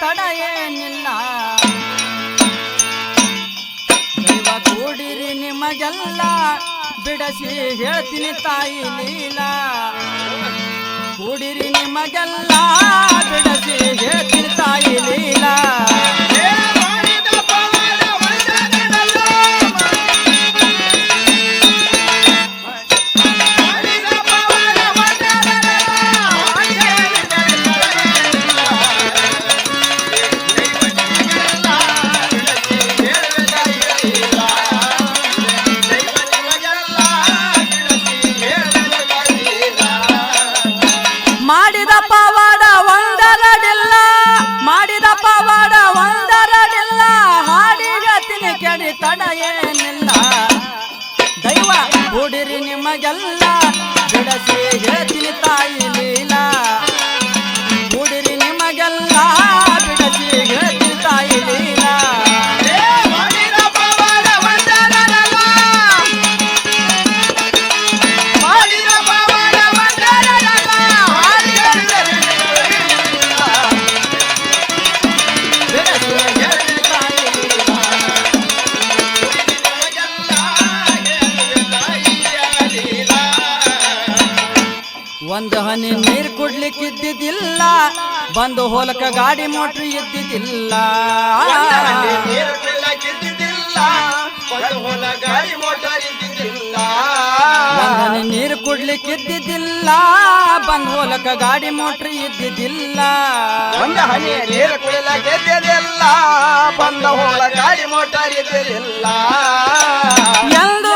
ತಡ ಏನಿಲ್ಲ ದೈವ ಕೂಡಿರಿ ನಿಮಗೆಲ್ಲ. ಬಿಡಸಿ ಹೇಳ್ತೀನಿ ತಾಯಿ ಲೀಲ. ಕೂಡಿರಿ ನಿಮಗೆಲ್ಲ. ಬಿಡಸಿ ಹೇಳ್ತೀನಿ ತಾಯಿ ಲೀಲ. ಒಂದು ಹನಿ ನೀರ್ ಕುಡ್ಲಿಕ್ಕಿದ್ದಿದ್ದಿಲ್ಲ ಬಂದು ಹೊಲಕ ಗಾಡಿ ಮೋಟ್ರ್ ಇದ್ದಿದ್ದಿಲ್ಲ ನೀರ್ ಕುಡ್ಲಿಕ್ಕೆ ಇದ್ದಿದ್ದಿಲ್ಲ ಬಂದು ಹೊಲಕ ಗಾಡಿ ಮೋಟ್ರ್ ಇದ್ದಿದ್ದಿಲ್ಲ ಒಂದು ಹನಿ ನೀರು ಕುಡಿಲ ಗೆದ್ದಿಲ್ಲ ಬಂದ ಹೋಲ ಗಾಡಿ ಮೋಟಾರ್ ಇದ್ದಿದ್ದಿಲ್ಲ ಎಂದು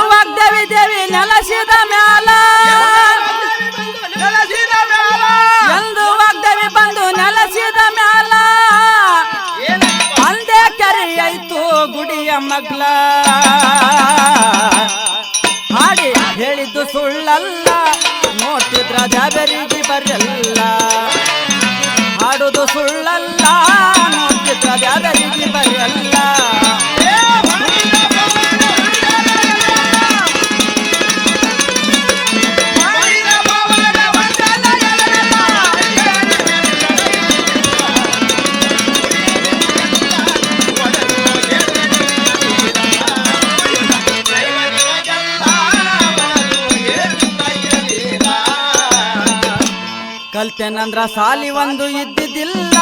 ಕಲ್ತೆನಂದ್ರ ಸಾಲಿ ಒಂದು ಇದ್ದಿದ್ದಿಲ್ಲ.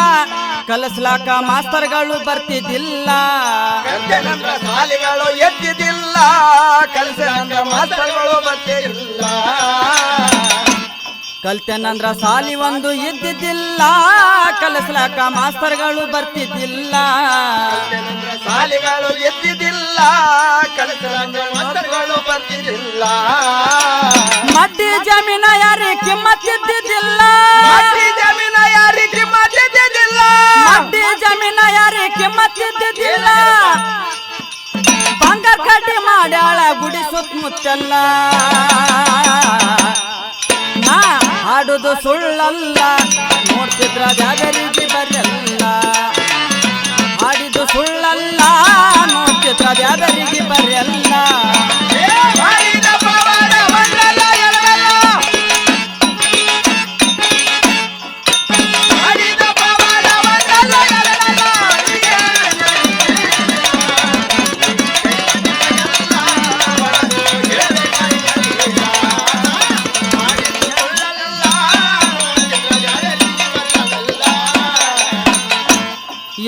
ಕಲಸ್ಲಾಕ ಮಾಸ್ತರ್ಗಳು ಬರ್ತಿದ್ದಿಲ್ಲ. ಕಲ್ತೆನಂದ್ರ ಸಾಲಿಗಳು ಎದ್ದಿದ್ದಿಲ್ಲ. ಕಲ್ಸಂದ್ರ ಮಾಸ್ತರ್ಗಳು ಬರ್ತಿದ್ದಿಲ್ಲ. ಕಲ್ತೆನಂದ್ರ ಸಾಲಿ ಒಂದು ಇದ್ದಿದ್ದಿಲ್ಲ. ಕಲಿಸ್ಲಾಕ ಮಾಸ್ತರ್ಗಳು ಬರ್ತಿದ್ದಿಲ್ಲ. ಸಾಲಿಗಳು ಎದ್ದಿದ್ದಿಲ್ಲ. ಕಲ್ಸಂದ್ರ ಮಾಸ್ತರ್ಗಳು ಬರ್ತಿದ್ದಿಲ್ಲ. ಮಡ್ಡಿ ಜಮೀನ ಯಾರಿ ಕಿಮ್ಮತ್ತಿದ್ದಿದ್ದಿಲ್ಲ ಮಟ್ಟಿ ಜಮೀನ ಯಾರಿಗೆ ಮದ್ದಿದ್ದಿಲ್ಲ ಮಟ್ಟಿ ಜಮೀನ ಯಾರಿ ಕಿಮ್ಮತ್ತಿದ್ದಿದ್ದಿಲ್ಲ ಬಂಗ ಕಡ್ಡಿ ಮಾಡ್ಯಾಳ ಗುಡಿ ಸುತ್ತಮುತ್ತೆಲ್ಲ ನಾ ಹಾಡುದು ಸುಳ್ಳಲ್ಲ ನೋಡ್ತಿದ್ರ ಜಾಗರಿಗೆ ಬರಲ್ಲ. ಹಾಡಿದು ಸುಳ್ಳಲ್ಲ ನೋಡ್ತಿದ್ರ ಜಾಗರಿಗೆ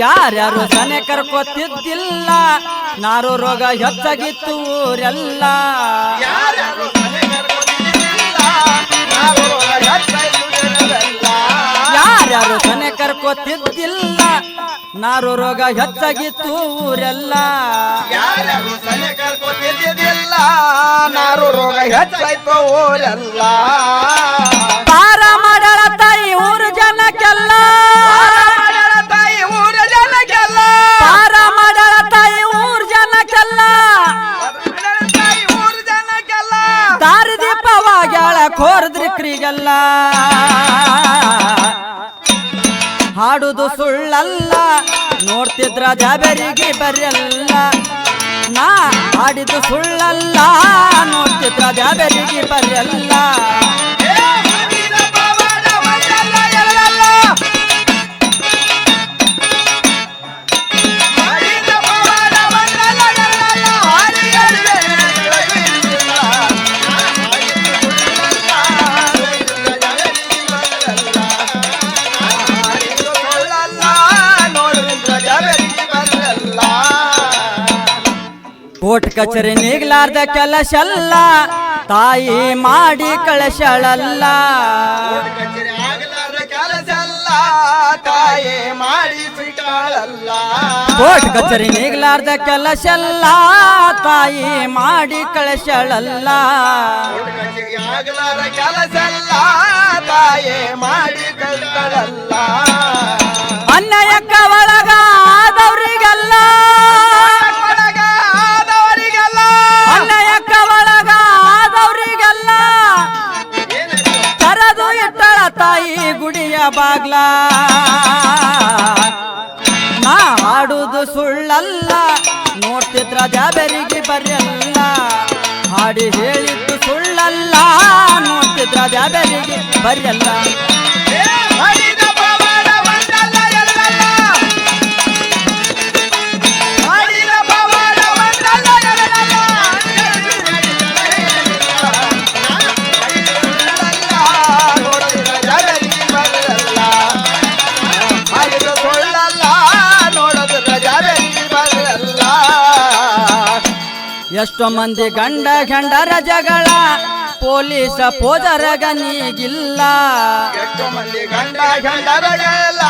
ಯಾರ್ಯಾರು ಸನೆ ಕರ್ಕೋತಿದ್ದಿಲ್ಲ ನಾರು ರೋಗ ಹೆಚ್ಚಾಗಿತ್ತು ಊರೆಲ್ಲ. ಯಾರ್ಯಾರು ಸನೆ ಕರ್ಕೋತಿದ್ದಿಲ್ಲ ನಾರು ರೋಗ ಹೆಚ್ಚಾಗಿತ್ತು ಊರೆಲ್ಲ. ಯಾರ್ಯಾರು ಸನೆ ಕರ್ಕೊತಿದ್ದಿಲ್ಲ ನಾರು ರೋಗ ಹೆಚ್ಚಾಯ್ತು ಊರೆಲ್ಲ. ಕೋರದ್ರಿಕ್ರಿಗೆಲ್ಲ ಹಾಡುದು ಸುಳ್ಳಲ್ಲ ನೋಡ್ತಿದ್ರ ಜಾಬರಿಗೆ ಬರೆಯಲ್ಲ. ನಾ ಹಾಡಿದು ಸುಳ್ಳಲ್ಲ ನೋಡ್ತಿದ್ರ ಜಾಬರಿಗೆ ಬರಲ್ಲ ಕೋರ್ಟ್ ಕಚೇರಿ ನೀಗ್ಲಾರ್ದ ಕೆಲಸಲ್ಲ ತಾಯಿ ಮಾಡಿ ಕಳಶಳಲ್ಲ. ಕೋಟ್ ತಾಯಿ ಮಾಡಿ ಕೋರ್ಟ್ ಕಚೇರಿ ನೀಗ್ಲಾರ್ದ ಕೆಲಸಲ್ಲ ತಾಯಿ ಮಾಡಿ ಕಳಶಳಲ್ಲ. ಕೆಲಸಲ್ಲ ತಾಯಿ ಮಾಡಿ ಕಳ್ತಾಳಲ್ಲ ಬಾಗ್ಲ. ನಾ ಹಾಡುದು ಸುಳ್ಳಲ್ಲ ನೋಡ್ತಿದ್ರ ಜಾಬೆರಿಗೆ ಬರೆಯಲ್ಲ. ಹಾಡಿ ಹೇಳಿದ್ದು ಸುಳ್ಳಲ್ಲ ನೋಡ್ತಿದ್ರ ಜಾಬೆರಿಗೆ ಬರ್ಯಲ್ಲ. ಎಷ್ಟೋ ಮಂದಿ ಗಂಡ ಗಂಡರ ಜಗಳ ಪೊಲೀಸ ಪೋದರಗ ನೀಗಿಲ್ಲ. ಎಷ್ಟೋ ಮಂದಿ ಗಂಡ ಗಂಡರಗೆಲ್ಲ